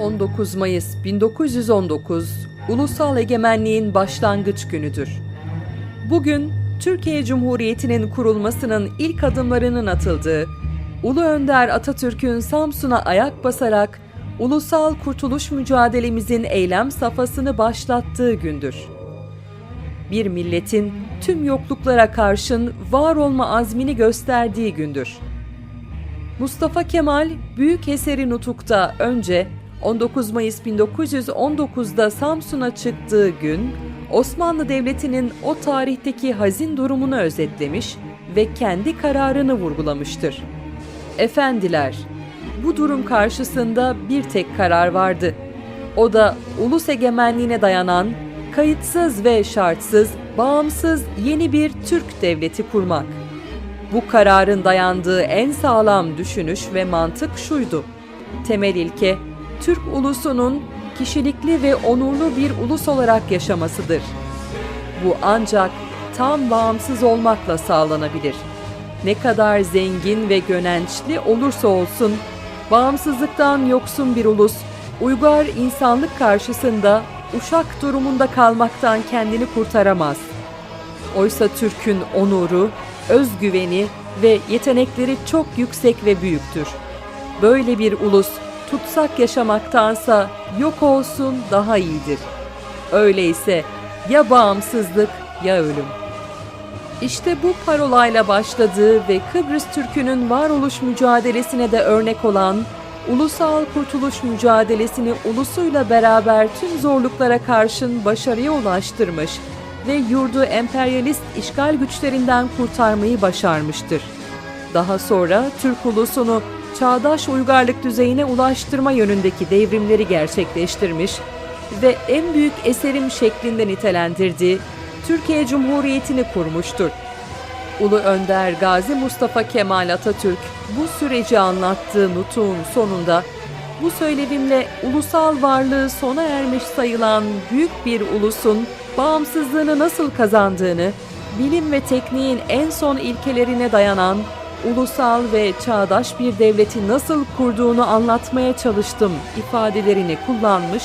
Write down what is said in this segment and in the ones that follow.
19 Mayıs 1919 Ulusal Egemenliğin başlangıç günüdür. Bugün Türkiye Cumhuriyeti'nin kurulmasının ilk adımlarının atıldığı, Ulu Önder Atatürk'ün Samsun'a ayak basarak ulusal kurtuluş mücadelemizin eylem safhasını başlattığı gündür. Bir milletin tüm yokluklara karşın var olma azmini gösterdiği gündür. Mustafa Kemal büyük eseri Nutuk'ta önce 19 Mayıs 1919'da Samsun'a çıktığı gün Osmanlı Devleti'nin o tarihteki hazin durumunu özetlemiş ve kendi kararını vurgulamıştır. Efendiler, bu durum karşısında bir tek karar vardı. O da ulus egemenliğine dayanan, kayıtsız ve şartsız, bağımsız yeni bir Türk devleti kurmak. Bu kararın dayandığı en sağlam düşünüş ve mantık şuydu. Temel ilke, Türk ulusunun kişilikli ve onurlu bir ulus olarak yaşamasıdır. Bu ancak tam bağımsız olmakla sağlanabilir. Ne kadar zengin ve gönençli olursa olsun, bağımsızlıktan yoksun bir ulus, uygar insanlık karşısında uşak durumunda kalmaktan kendini kurtaramaz. Oysa Türk'ün onuru, özgüveni ve yetenekleri çok yüksek ve büyüktür. Böyle bir ulus tutsak yaşamaktansa yok olsun daha iyidir. Öyleyse ya bağımsızlık ya ölüm. İşte bu parolayla başladığı ve Kıbrıs Türk'ünün varoluş mücadelesine de örnek olan ulusal kurtuluş mücadelesini ulusuyla beraber tüm zorluklara karşın başarıya ulaştırmış ve yurdu emperyalist işgal güçlerinden kurtarmayı başarmıştır. Daha sonra Türk ulusunu çağdaş uygarlık düzeyine ulaştırma yönündeki devrimleri gerçekleştirmiş ve en büyük eserim şeklinde nitelendirdiği Türkiye Cumhuriyeti'ni kurmuştur. Ulu Önder Gazi Mustafa Kemal Atatürk bu süreci anlattığı nutuğun sonunda bu söylevimle ulusal varlığı sona ermiş sayılan büyük bir ulusun bağımsızlığını nasıl kazandığını, bilim ve tekniğin en son ilkelerine dayanan ulusal ve çağdaş bir devleti nasıl kurduğunu anlatmaya çalıştım ifadelerini kullanmış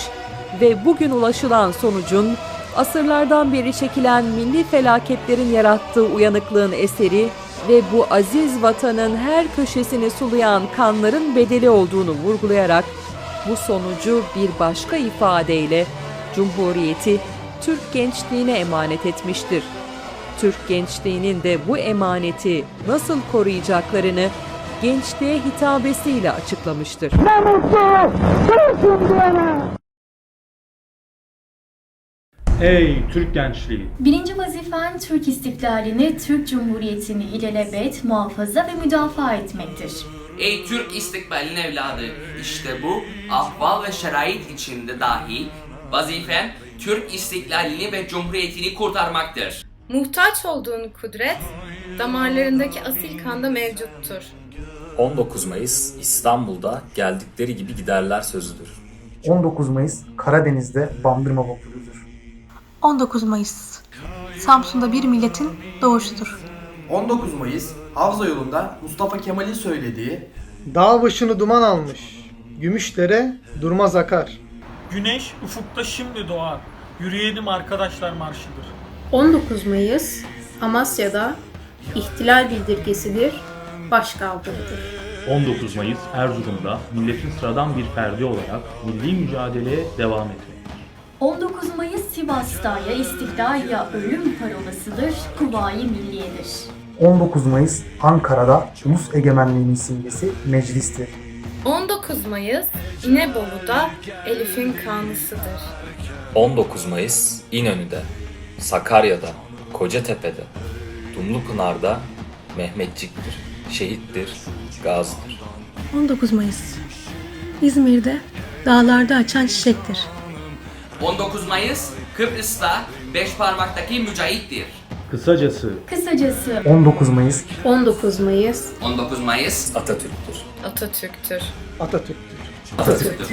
ve bugün ulaşılan sonucun asırlardan beri çekilen milli felaketlerin yarattığı uyanıklığın eseri ve bu aziz vatanın her köşesini sulayan kanların bedeli olduğunu vurgulayarak bu sonucu bir başka ifadeyle Cumhuriyeti Türk gençliğine emanet etmiştir. Türk gençliğinin de bu emaneti nasıl koruyacaklarını gençliğe hitabesiyle açıklamıştır. Ne mutlu Türk'üm diyene. Ey Türk gençliği! Birinci vazifen Türk istiklalini, Türk Cumhuriyeti'ni ilelebet, muhafaza ve müdafaa etmektir. Ey Türk istikbalin evladı, işte bu ahval ve şerait içinde dahi vazifen Türk istiklalini ve cumhuriyetini kurtarmaktır. Muhtaç olduğun kudret damarlarındaki asil kanda mevcuttur. 19 Mayıs İstanbul'da geldikleri gibi giderler sözüdür. 19 Mayıs Karadeniz'de bandırma vapurudur. 19 Mayıs Samsun'da bir milletin doğuşudur. 19 Mayıs Havza yolunda Mustafa Kemal'in söylediği Dağ başını duman almış. Gümüşdere durmaz akar. Güneş ufukta şimdi doğar. Yürüyelim arkadaşlar marşıdır. 19 Mayıs Amasya'da ihtilal bildirgesidir, başkaldırıdır. 19 Mayıs Erzurum'da milletin sıradan bir ferdi olarak milli mücadeleye devam etmektir. 19 Mayıs Sivas'ta ya istiklal ya ölüm parolasıdır, Kuvayi Milliye'dir. 19 Mayıs Ankara'da ulus egemenliğinin simgesi meclistir. 19 Mayıs İnebolu'da Elif'in kanlısıdır. 19 Mayıs İnönü'de, Sakarya'da, Kocatepe'de, Dumlupınar'da Mehmetçiktir, şehittir, gazidir. 19 Mayıs İzmir'de dağlarda açan çiçektir. 19 Mayıs Kıbrıs'ta beş parmaktaki mücahittir. Kısacası Kısacası 19 Mayıs 19 Mayıs 19 Mayıs Atatürk'tür. Atatürk'tür. Atatürk'tür. Atatürk'tür.